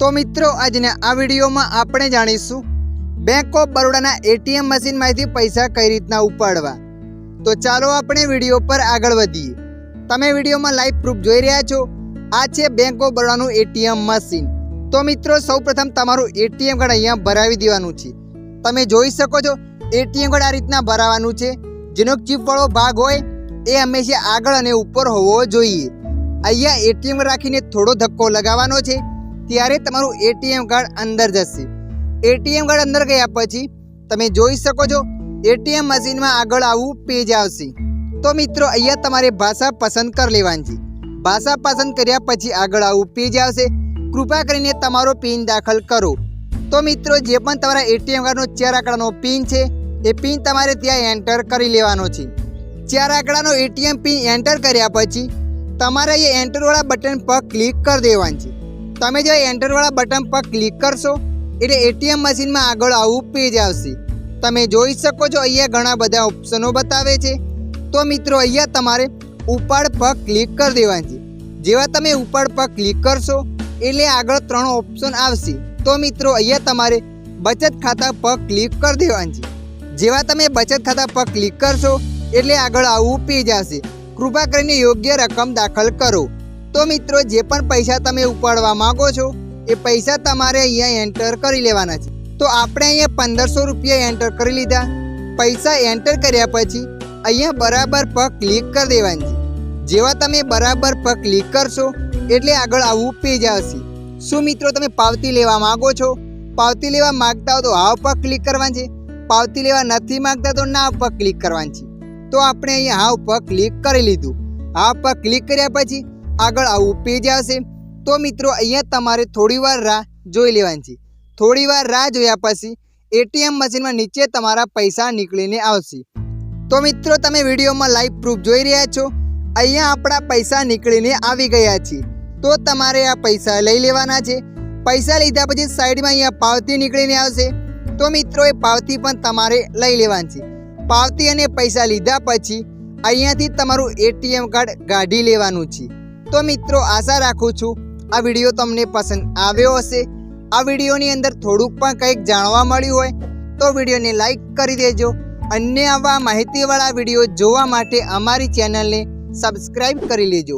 તો મિત્રો, આજના આ વિડીયોમાં આપણે જાણીશું બેંક ઓફ બરોડાના એટીએમ મશીનમાંથી પૈસા કઈ રીતના ઉપાડવા? તો ચાલો આપણે વીડિયો પર આગળ વધીએ. તમે વિડીયોમાં લાઈવ પ્રૂફ જોઈ રહ્યા છો. આ છે બેંક ઓફ બરોડાનું એટીએમ મશીન. તો મિત્રો, સૌપ્રથમ તમારું એટીએમ કાર્ડ અહીંયા ભરાવી દેવાનું છે. તમે જોઈ શકો છો એટીએમ કાર્ડ આ રીતના ભરાવાનું છે. જેનો ચીપવાળો ભાગ હોય, એ હંમેશા આગળ અને ઉપર હોવો જોઈએ. અહીંયા એટીએમ રાખીને થોડો ધક્કો લગાવવાનો છે. ત્યારે તમારું એટીએમ કાર્ડ અંદર જશે. એટીએમ કાર્ડ અંદર ગયા પછી તમે જોઈ શકો છો, એટીએમ મશીનમાં આગળ આવું પેજ આવશે. તો મિત્રો, અહીંયા તમારે ભાષા પસંદ કરી લેવાની. છે ભાષા પસંદ કર્યા પછી આગળ આવું પેજ આવશે. કૃપા કરીને તમારો પિન દાખલ કરો. તો મિત્રો, જે પણ તમારા એટીએમ કાર્ડનો ચાર આંકડાનો પિન છે, એ પિન તમારે ત્યાં એન્ટર કરી લેવાનો છે. ચાર આંકડાનો એટીએમ પિન એન્ટર કર્યા પછી તમારે એ એન્ટરવાળા બટન પર ક્લિક કરી દેવાનું છે. તમે જો એન્ટરવાળા બટન પર ક્લિક કરશો, એટલે એટીએમ મશીનમાં આગળ આવું પેજ આવશે. તમે જોઈ શકો છો, અહીંયા ઘણા બધા ઓપ્શનો બતાવે છે. તો મિત્રો, અહીંયા તમારે ઉપાડ પર ક્લિક કરી દેવાનું છે. જેવા તમે ઉપાડ પર ક્લિક કરશો, એટલે આગળ ત્રણ ઓપ્શન આવશે. તો મિત્રો, અહીંયા તમારે બચત ખાતા પર ક્લિક કરી દેવાનું છે. જેવા તમે બચત ખાતા પર ક્લિક કરશો, એટલે આગળ આવું પેજ આવશે. કૃપા કરીને યોગ્ય રકમ દાખલ કરો. તો મિત્રો, જે પણ પૈસા તમે ઉપાડવા માંગો છો, એ પૈસા તમારે અહીંયા એન્ટર કરી લેવાના છે. તો આપણે અહીંયા પંદરસો રૂપિયા એન્ટર કરી લીધા. પૈસા એન્ટર કર્યા પછી અહીંયા બરાબર પર ક્લિક કરી દેવાની છે. જેવા તમે બરાબર પર ક્લિક કરશો, એટલે આગળ આવું પેજ આવશે. શું મિત્રો તમે પાવતી લેવા માગો છો? પાવતી લેવા માગતા હો તો હાવ પગ ક્લિક કરવાની છે. પાવતી લેવા નથી માંગતા તો ના પગ ક્લિક કરવાની છે. તો આપણે અહીંયા હા ઉપર ક્લિક કરી લીધું. હા પગ ક્લિક કર્યા પછી આગળ આવું પેજ આવશે. તો મિત્રો, અહીંયા તમારે થોડીવાર રાહ જોઈ લેવાની છે. થોડીવાર રાહ જોયા પછી એટીએમ મશીનમાં નીચે તમારા પૈસા નીકળીને આવશે. તો મિત્રો, તમે વિડીયોમાં લાઈવ પ્રૂફ જોઈ રહ્યા છો. અહીંયા આપણા પૈસા નીકળીને આવી ગયા છે. તો તમારે આ પૈસા લઈ લેવાના છે. પૈસા લીધા પછી સાઈડમાં અહીંયા પાવતી નીકળીને આવશે. તો મિત્રો, એ પાવતી પણ તમારે લઈ લેવાની છે. પાવતી અને પૈસા લીધા પછી અહીંયાથી તમારું એટીએમ કાર્ડ કાઢી લેવાનું છે. તો મિત્રો આશા રાખું છું આ વીડિયો તમને પસંદ આવ્યો હશે. આ વિડીયોની અંદર થોડુંક પણ કંઈક જાણવા મળ્યું હોય તો વિડીયોને લાઈક કરી દેજો. અન્ય આવા માહિતીવાળા વીડિયો જોવા માટે અમારી ચેનલને સબસ્ક્રાઈબ કરી લેજો.